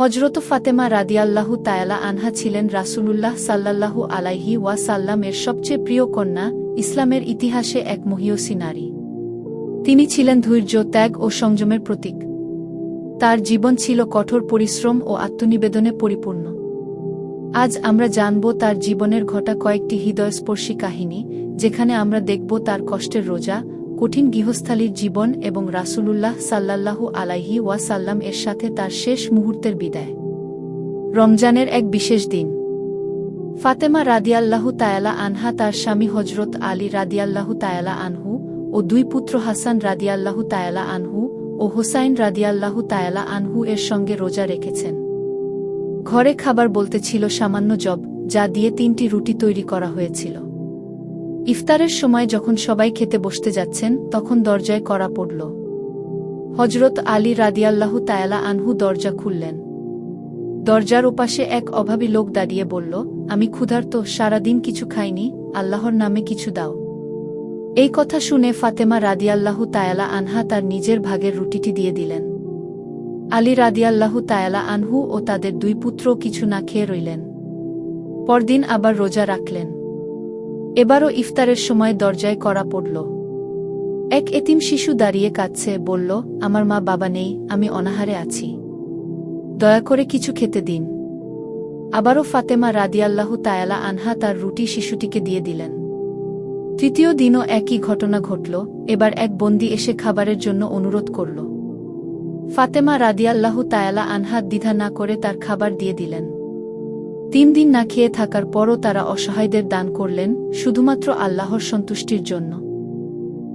হজরত ফাতেমা রাদিয়াল্লাহু তায়ালা আনহা ছিলেন রাসূলুল্লাহ সাল্লাল্লাহু আলাইহি ওয়া সাল্লামের সবচেয়ে প্রিয় কন্যা, ইসলামের ইতিহাসে এক মহিয়সী নারী। তিনি ছিলেন ধৈর্য, ত্যাগ ও সংযমের প্রতীক। তার জীবন ছিল কঠোর পরিশ্রম ও আত্মনিবেদনে পরিপূর্ণ। আজ আমরা জানব তার জীবনের ঘটা কয়েকটি হৃদয়স্পর্শী কাহিনী, যেখানে আমরা দেখব তার কষ্টের রোজা কঠিন গৃহস্থালীর জীবন এবং রাসূলুল্লাহ সাল্লাল্লাহু আলাইহি ওয়াসাল্লাম এর সাথে তার শেষ মুহূর্তের বিদায়। রমজানের এক বিশেষ দিন। ফাতেমা রাদিয়াল্লাহু তায়ালা আনহা তার স্বামী হজরত আলী রাদিয়াল্লাহু তায়ালা আনহু ও দুই পুত্র হাসান রাদিয়াল্লাহু তায়ালা আনহু ও হোসাইন রাদিয়াল্লাহু তায়ালা আনহু এর সঙ্গে রোজা রেখেছেন। ঘরে খাবার বলতে ছিল সামান্য জব, যা দিয়ে তিনটি রুটি তৈরি করা হয়েছিল। ইফতারের সময় যখন সবাই খেতে বসতে যাচ্ছেন, তখন দরজায় করা পড়ল। হজরত আলী রাদিয়াল্লাহু তায়ালা আনহু দরজা খুললেন। দরজার ওপাশে এক অভাবী লোক দাঁড়িয়ে বলল, আমি ক্ষুধার্ত, সারাদিন কিছু খাইনি, আল্লাহর নামে কিছু দাও। এই কথা শুনে ফাতেমা রাদিয়াল্লাহু তায়ালা আনহা তার নিজের ভাগের রুটিটি দিয়ে দিলেন। আলী রাদিয়াল্লাহু তায়ালা আনহু ও তাদের দুই পুত্র কিছু না খেয়ে রইলেন। পরদিন আবার রোজা রাখলেন। এবারও ইফতারের সময় দরজায় করা পড়ল। এক এতিম শিশু দাঁড়িয়ে কাঁদছে, বলল, আমার মা বাবা নেই, আমি অনাহারে আছি। দয়া করে কিছু খেতে দিন। আবারও ফাতেমা রাদিয়াল্লাহু তায়ালা আনহা তার রুটি শিশুটিকে দিয়ে দিলেন। তৃতীয় দিনও একই ঘটনা ঘটল, এবার এক বন্দি এসে খাবারের জন্য অনুরোধ করল। ফাতেমা রাদিয়াল্লাহু তায়ালা আনহা দ্বিধা না করে তার খাবার দিয়ে দিলেন। তিন দিন না খেয়ে থাকার পরও তারা অসহায়দের দান করলেন, শুধুমাত্র আল্লাহর সন্তুষ্টির জন্য।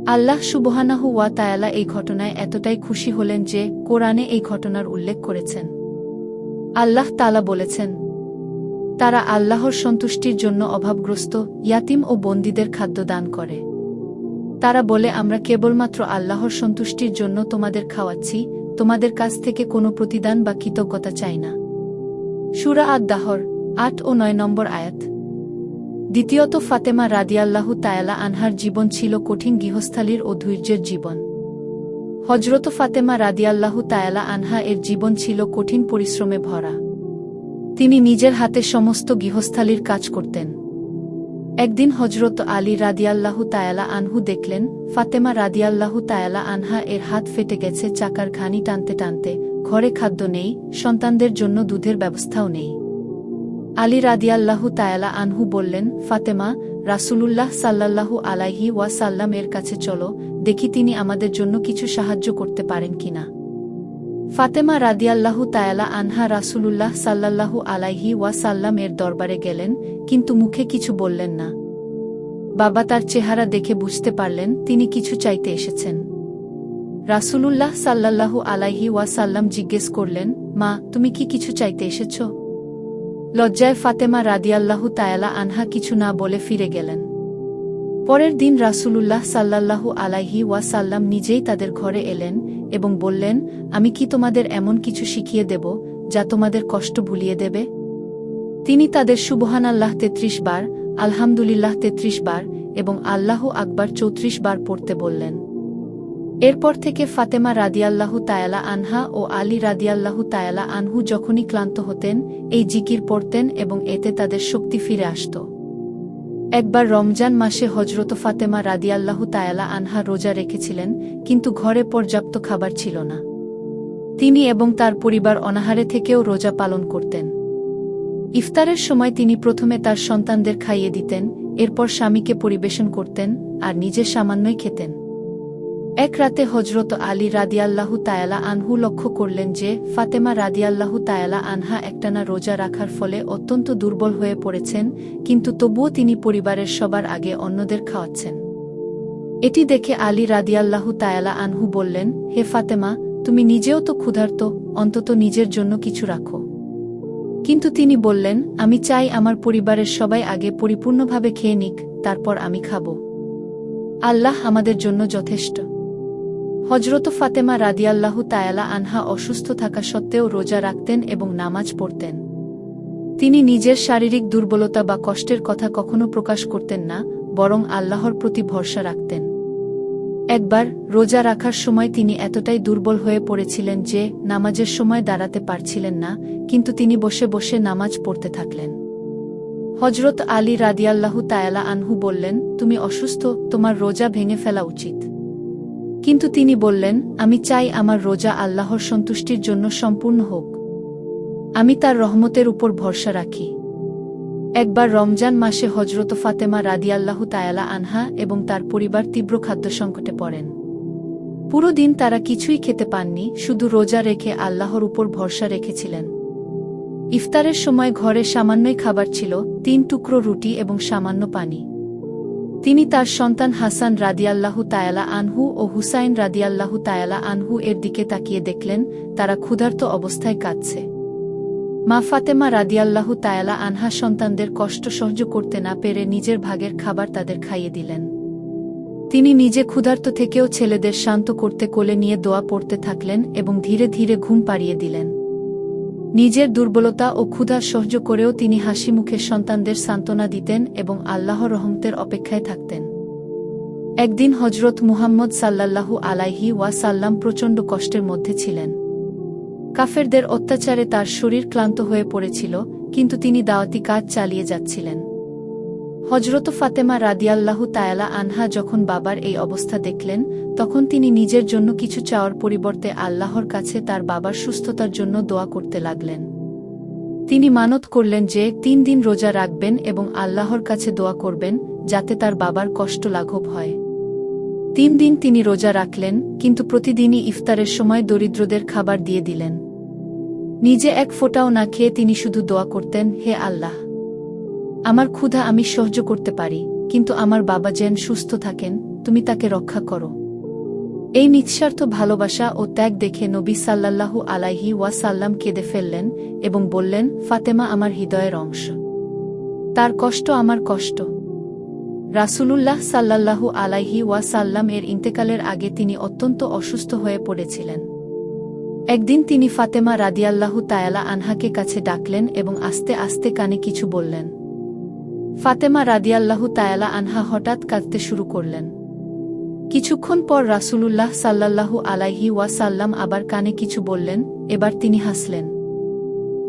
আল্লাহ সুবহানাহু ওয়া তায়ালা এই ঘটনায় এতটাই খুশি হলেন যে, কোরআনে এই ঘটনার উল্লেখ করেছেন। আল্লাহ তালা বলেছেন, তারা আল্লাহর সন্তুষ্টির জন্য অভাবগ্রস্ত, ইয়াতিম ও বন্দীদের খাদ্য দান করে। তারা বলে, আমরা কেবলমাত্র আল্লাহর সন্তুষ্টির জন্য তোমাদের খাওয়াচ্ছি, তোমাদের কাছ থেকে কোনো প্রতিদান বা কৃতজ্ঞতা চাই না। সুরা আদ দাহর আট ও নয় নম্বর আয়াত। দ্বিতীয়ত ফাতেমা রাদিয়াল্লাহু তায়ালা আনহার জীবন ছিল কঠিন গৃহস্থালীর ও ধৈর্যের জীবন। হজরত ফাতেমা রাদিয়াল্লাহু তায়ালা আনহা এর জীবন ছিল কঠিন পরিশ্রমে ভরা। তিনি নিজের হাতে সমস্ত গৃহস্থালীর কাজ করতেন। একদিন হজরত আলী রাদিয়াল্লাহু তায়ালা আনহু দেখলেন, ফাতেমা রাদিয়াল্লাহু তায়ালা আনহা এর হাত ফেটে গেছে, চাকার ঘানি টানতে টানতে, ঘরে খাদ্য নেই, সন্তানদের জন্য দুধের ব্যবস্থাও নেই। আলী রাদিয়াল্লাহু তায়ালা আনহু বললেন, ফাতেমা, রাসূলুল্লাহ সাল্লাল্লাহু আলাইহি ওয়া সাল্লাম এর কাছে চলো, দেখি তিনি আমাদের জন্য কিছু সাহায্য করতে পারেন কিনা। ফাতেমা রাদিয়াল্লাহু তায়ালা আনহা রাসূলুল্লাহ সাল্লাল্লাহু আলাইহি ওয়া সাল্লাম এর দরবারে গেলেন, কিন্তু মুখে কিছু বললেন না। বাবা তার চেহারা দেখে বুঝতে পারলেন, তিনি কিছু চাইতে এসেছেন। রাসূলুল্লাহ সাল্লাল্লাহু আলাইহি ওয়া সাল্লাম জিজ্ঞেস করলেন, মা, তুমি কি কিছু চাইতে এসেছ? লজ্জায় ফাতেমা রাদিয়াল্লাহু তায়ালা আনহা কিছু না বলে ফিরে গেলেন। পরের দিন রাসূলুল্লাহ সাল্লাল্লাহু আলাইহি ওয়া সাল্লাম নিজেই তাদের ঘরে এলেন এবং বললেন, আমি কি তোমাদের এমন কিছু শিখিয়ে দেব যা তোমাদের কষ্ট ভুলিয়ে দেবে? তিনি তাদের সুবহান আল্লাহ তেত্রিশ বার, আলহামদুলিল্লাহ তেত্রিশ বার এবং আল্লাহ আকবার চৌত্রিশ বার পড়তে বললেন। এরপর থেকে ফাতেমা রাদিয়াল্লাহু তায়ালা আনহা ও আলী রাদিয়াল্লাহু তায়ালা আনহু যখনই ক্লান্ত হতেন, এই জিকির পড়তেন এবং এতে তাদের শক্তি ফিরে আসত। একবার রমজান মাসে হজরত ফাতেমা রাদিয়াল্লাহু তায়ালা আনহা রোজা রেখেছিলেন, কিন্তু ঘরে পর্যাপ্ত খাবার ছিল না। তিনি এবং তার পরিবার অনাহারে থেকেও রোজা পালন করতেন। ইফতারের সময় তিনি প্রথমে তার সন্তানদের খাইয়ে দিতেন, এরপর স্বামীকে পরিবেশন করতেন আর নিজে সামান্যই খেতেন। এক রাতে হজরত আলী রাদিয়াল্লাহু তায়ালা আনহু লক্ষ্য করলেন যে ফাতেমা রাদিয়াল্লাহু তায়ালা আনহা একটানা রোজা রাখার ফলে অত্যন্ত দুর্বল হয়ে পড়েছেন, কিন্তু তবুও তিনি পরিবারের সবার আগে অন্যদের খাওয়াচ্ছেন। এটি দেখে আলী রাদিয়াল্লাহু তায়ালা আনহু বললেন, হে ফাতেমা, তুমি নিজেও তো ক্ষুধার্ত, অন্তত নিজের জন্য কিছু রাখো। কিন্তু তিনি বললেন, আমি চাই আমার পরিবারের সবাই আগে পরিপূর্ণভাবে খেয়ে নিক, তারপর আমি খাব। আল্লাহ আমাদের জন্য যথেষ্ট। হজরত ফাতেমা রাদিয়াল্লাহু তায়ালা আনহা অসুস্থ থাকা সত্ত্বেও রোজা রাখতেন এবং নামাজ পড়তেন। তিনি নিজের শারীরিক দুর্বলতা বা কষ্টের কথা কখনো প্রকাশ করতেন না, বরং আল্লাহর প্রতি ভরসা রাখতেন। একবার রোজা রাখার সময় তিনি এতটাই দুর্বল হয়ে পড়েছিলেন যে নামাজের সময় দাঁড়াতে পারছিলেন না, কিন্তু তিনি বসে বসে নামাজ পড়তে থাকলেন। হজরত আলী রাদিয়াল্লাহু তায়ালা আনহু বললেন, তুমি অসুস্থ, তোমার রোজা ভেঙে ফেলা উচিত। কিন্তু তিনি বললেন, আমি চাই আমার রোজা আল্লাহর সন্তুষ্টির জন্য সম্পূর্ণ হোক। আমি তার রহমতের উপর ভরসা রাখি। একবার রমজান মাসে হজরত ফাতেমা রাদিয়াল্লাহু তায়ালা আনহা এবং তার পরিবার তীব্র খাদ্য সংকটে পড়েন। পুরো দিন তারা কিছুই খেতে পাননি, শুধু রোজা রেখে আল্লাহর উপর ভরসা রেখেছিলেন। ইফতারের সময় ঘরে সামান্যই খাবার ছিল, তিন টুকরো রুটি এবং সামান্য পানি। তিনি তার সন্তান হাসান রাদিয়াল্লাহু তায়ালা আনহু ও হুসাইন রাদিয়াল্লাহু তায়ালা আনহু এর দিকে তাকিয়ে দেখলেন, তারা ক্ষুধার্ত অবস্থায় কাঁদছে। মা ফাতেমা রাদিয়াল্লাহু তায়ালা আনহা সন্তানদের কষ্ট সহ্য করতে না পেরে নিজের ভাগের খাবার তাদের খাইয়ে দিলেন। তিনি নিজে ক্ষুধার্ত থেকেও ছেলেদের শান্ত করতে কোলে নিয়ে দোয়া পড়তে থাকলেন এবং ধীরে ধীরে ঘুম পাড়িয়ে দিলেন। নিজের দুর্বলতা ও ক্ষুধা সহ্য করেও তিনি হাসি মুখে সন্তানদের সান্ত্বনা দিতেন এবং আল্লাহ রহমতের অপেক্ষায় থাকতেন। একদিন হজরত মুহাম্মদ সাল্লাল্লাহু আলাইহি ওয়া সাল্লাম প্রচণ্ড কষ্টের মধ্যে ছিলেন। কাফেরদের অত্যাচারে তার শরীর ক্লান্ত হয়ে পড়েছিল, কিন্তু তিনি দাওয়াতি কাজ চালিয়ে যাচ্ছিলেন। হজরত ফাতেমা রাদিয়াল্লাহু তায়ালা আনহা যখন বাবার এই অবস্থা দেখলেন, তখন তিনি নিজের জন্য কিছু চাওয়ার পরিবর্তে আল্লাহর কাছে তার বাবার সুস্থতার জন্য দোয়া করতে লাগলেন। তিনি মানত করলেন যে, তিন দিন রোজা রাখবেন এবং আল্লাহর কাছে দোয়া করবেন, যাতে তার বাবার কষ্ট লাঘব হয়। তিন দিন তিনি রোজা রাখলেন, কিন্তু প্রতিদিনই ইফতারের সময় দরিদ্রদের খাবার দিয়ে দিলেন। নিজে এক ফোঁটাও না খেয়ে তিনি শুধু দোয়া করতেন, হে আল্লাহ আমার ক্ষুধা আমি সহ্য করতে পারি, কিন্তু আমার বাবা যেন সুস্থ থাকেন, তুমি তাকে রক্ষা করো। এই নিঃস্বার্থ ভালোবাসা ও ত্যাগ দেখে নবী সাল্লাল্লাহু আলাইহি ওয়াসাল্লাম কেঁদে ফেললেন এবং বললেন, ফাতেমা আমার হৃদয়ের অংশ। তার কষ্ট আমার কষ্ট। রাসূলুল্লাহ সাল্লাল্লাহু আলাইহি ওয়াসাল্লাম এর ইন্তেকালের আগে তিনি অত্যন্ত অসুস্থ হয়ে পড়েছিলেন। একদিন তিনি ফাতেমা রাদিয়াল্লাহু তায়ালা আনহাকে কাছে ডাকলেন এবং আস্তে আস্তে কানে কিছু বললেন ফাতেমা রাদিয়াল্লাহু তায়ালা আনহা হঠাৎ কাঁদতে শুরু করলেন। কিছুক্ষণ পর রাসূলুল্লাহ সাল্লাল্লাহু আলাইহি ওয়াসাল্লাম আবার কানে কিছু বললেন, এবার তিনি হাসলেন।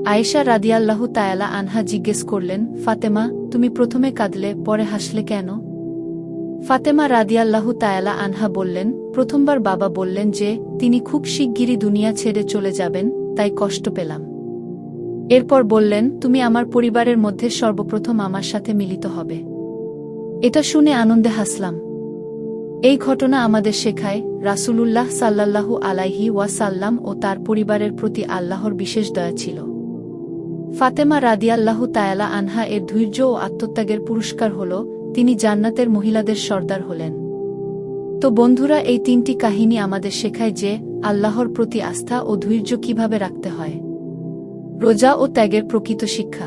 আয়েশা রাদিয়াল্লাহু তায়ালা আনহা জিজ্ঞেস করলেন, ফাতেমা, তুমি প্রথমে কাঁদলে, পরে হাসলে কেন? ফাতেমা রাদিয়াল্লাহু তায়ালা আনহা বললেন, প্রথমবার বাবা বললেন যে, তিনি খুব শিগগিরই দুনিয়া ছেড়ে চলে যাবেন, তাই কষ্ট পেলাম। এরপর বললেন, তুমি আমার পরিবারের মধ্যে সর্বপ্রথম আমার সাথে মিলিত হবে। এটা শুনে আনন্দে হাসলাম। এই ঘটনা আমাদের শেখায়, রাসূলুল্লাহ সাল্লাল্লাহু আলাইহি ওয়াসাল্লাম ও তার পরিবারের প্রতি আল্লাহর বিশেষ দয়া ছিল। ফাতেমা রাদিয়াল্লাহু তায়ালা আনহা এর ধৈর্য ও আত্মত্যাগের পুরস্কার হল, তিনি জান্নাতের মহিলাদের সর্দার হলেন। তো বন্ধুরা, এই তিনটি কাহিনী আমাদের শেখায় যে, আল্লাহর প্রতি আস্থা ও ধৈর্য কীভাবে রাখতে হয়। রোজা ও ত্যাগের প্রকৃত শিক্ষা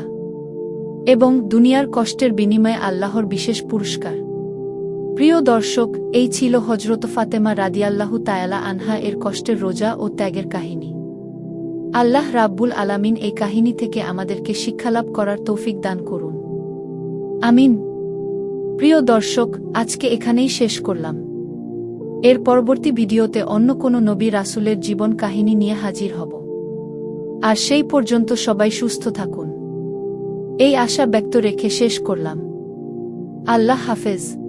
এবং দুনিয়ার কষ্টের বিনিময়ে আল্লাহর বিশেষ পুরস্কার। প্রিয় দর্শক, এই ছিল হজরত ফাতেমা রাদিয়াল্লাহু তায়ালা আনহা এর কষ্টের রোজা ও ত্যাগের কাহিনী। আল্লাহ রাব্বুল আলামিন এই কাহিনী থেকে আমাদেরকে শিক্ষালাভ করার তৌফিক দান করুন। আমিন। প্রিয় দর্শক, আজকে এখানেই শেষ করলাম। এর পরবর্তী ভিডিওতে অন্য কোনো নবী রাসুলের জীবন কাহিনী নিয়ে হাজির হব। আর সেই পর্যন্ত সবাই সুস্থ থাকুন। এই আশা ব্যক্ত রেখে শেষ করলাম। আল্লাহ হাফেজ।